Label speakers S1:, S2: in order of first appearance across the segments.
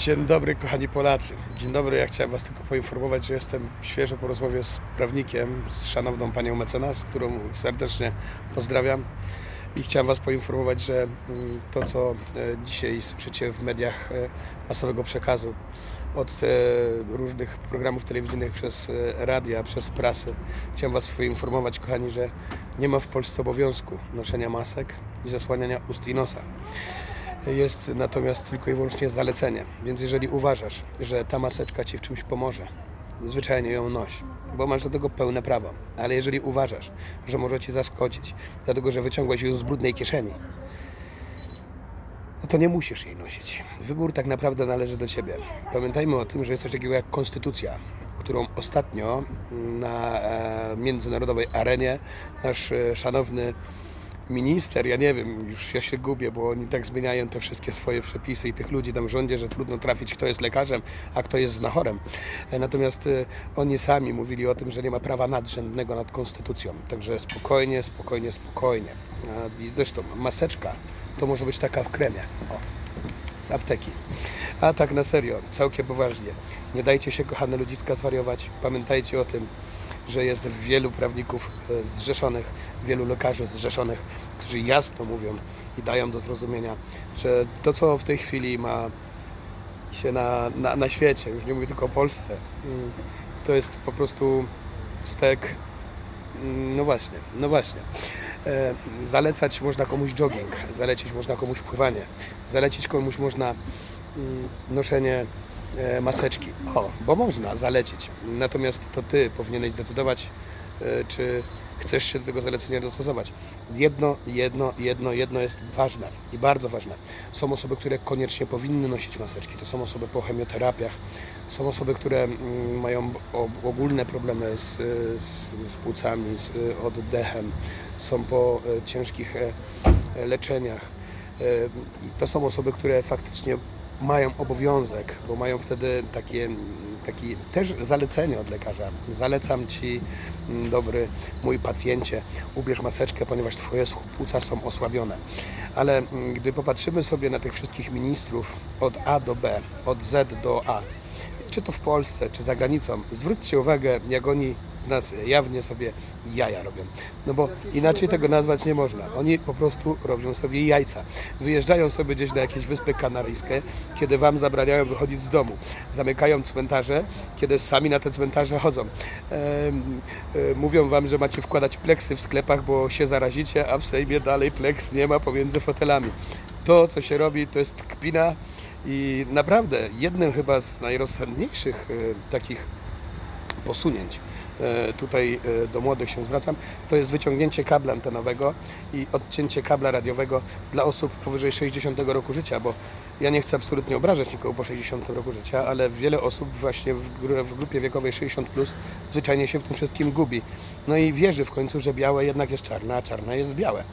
S1: Dzień dobry, kochani Polacy. Dzień dobry, ja chciałem Was tylko poinformować, że jestem świeżo po rozmowie z prawnikiem, z szanowną panią mecenas, którą serdecznie pozdrawiam. I chciałem Was poinformować, że mm, to, co e, dzisiaj słyszycie w mediach e, masowego przekazu, od e, różnych programów telewizyjnych przez radia, przez prasę, chciałem Was poinformować, kochani, że nie ma w Polsce obowiązku noszenia masek i zasłaniania ust i nosa jest natomiast tylko i wyłącznie zalecenie. Więc jeżeli uważasz, że ta maseczka ci w czymś pomoże, zwyczajnie ją noś, bo masz do tego pełne prawo. Ale jeżeli uważasz, że może ci zaszkodzić, dlatego że wyciągłeś ją z brudnej kieszeni, no to nie musisz jej nosić. Wybór tak naprawdę należy do ciebie. Pamiętajmy o tym, że jest coś takiego jak konstytucja, którą ostatnio na e, międzynarodowej arenie nasz e, szanowny minister, ja nie wiem, już ja się gubię, bo oni tak zmieniają te wszystkie swoje przepisy i tych ludzi tam w rządzie, że trudno trafić, kto jest lekarzem, a kto jest znachorem. E, Natomiast e, oni sami mówili o tym, że nie ma prawa nadrzędnego nad konstytucją. Także spokojnie, spokojnie, spokojnie. I zresztą maseczka to może być taka w kremie. O, z apteki. A tak na serio, całkiem poważnie. Nie dajcie się, kochane ludziska, zwariować. Pamiętajcie o tym, że jest wielu prawników e, zrzeszonych, wielu lekarzy zrzeszonych, którzy jasno mówią i dają do zrozumienia, że to, co w tej chwili ma się na, na, na świecie, już nie mówię tylko o Polsce, mm, to jest po prostu stek. mm, No właśnie, no właśnie. E, Zalecać można komuś jogging, zalecić można komuś pływanie, zalecić komuś można mm, noszenie maseczki. O, bo można zalecić. Natomiast to ty powinieneś zdecydować, e, czy chcesz się do tego zalecenia dostosować. Jedno, jedno, jedno, jedno jest ważne i bardzo ważne. Są osoby, które koniecznie powinny nosić maseczki. To są osoby po chemioterapiach. Są osoby, które mm, mają ogólne problemy z, z, z płucami, z oddechem. Są po e, ciężkich e, e, leczeniach. E, To są osoby, które faktycznie mają obowiązek, bo mają wtedy takie, taki też zalecenie od lekarza. Zalecam Ci, mm, dobry mój pacjencie, ubierz maseczkę, ponieważ Twoje płuca są osłabione. Ale mm, gdy popatrzymy sobie na tych wszystkich ministrów od A do B, od Z do A, czy to w Polsce, czy za granicą, zwróćcie uwagę, jak oni z nas jawnie sobie jaja robią. No bo inaczej tego nazwać nie można. Oni po prostu robią sobie jajca. Wyjeżdżają sobie gdzieś na jakieś wyspy kanaryjskie, kiedy wam zabraniają wychodzić z domu. Zamykają cmentarze, kiedy sami na te cmentarze chodzą. Em, e, mówią wam, że macie wkładać pleksy w sklepach, bo się zarazicie, a w Sejmie dalej pleks nie ma pomiędzy fotelami. To, co się robi, to jest kpina i naprawdę jednym chyba z najrozsądniejszych e, takich posunięć e, tutaj e, do młodych się zwracam, to jest wyciągnięcie kabla antenowego i odcięcie kabla radiowego dla osób powyżej 60 roku życia, bo ja nie chcę absolutnie obrażać nikogo po 60 roku życia, ale wiele osób właśnie w, gru- w grupie wiekowej 60 plus zwyczajnie się w tym wszystkim gubi. No i wierzy w końcu, że białe jednak jest czarne, a czarne jest białe.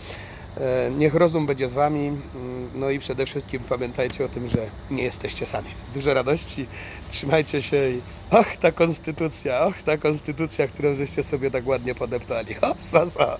S1: E, Niech rozum będzie z Wami, mm, no i przede wszystkim pamiętajcie o tym, że nie jesteście sami. Dużo radości, trzymajcie się i ach, ta konstytucja, ach, ta konstytucja, którą żeście sobie tak ładnie podeptali. Hop, sa, sa.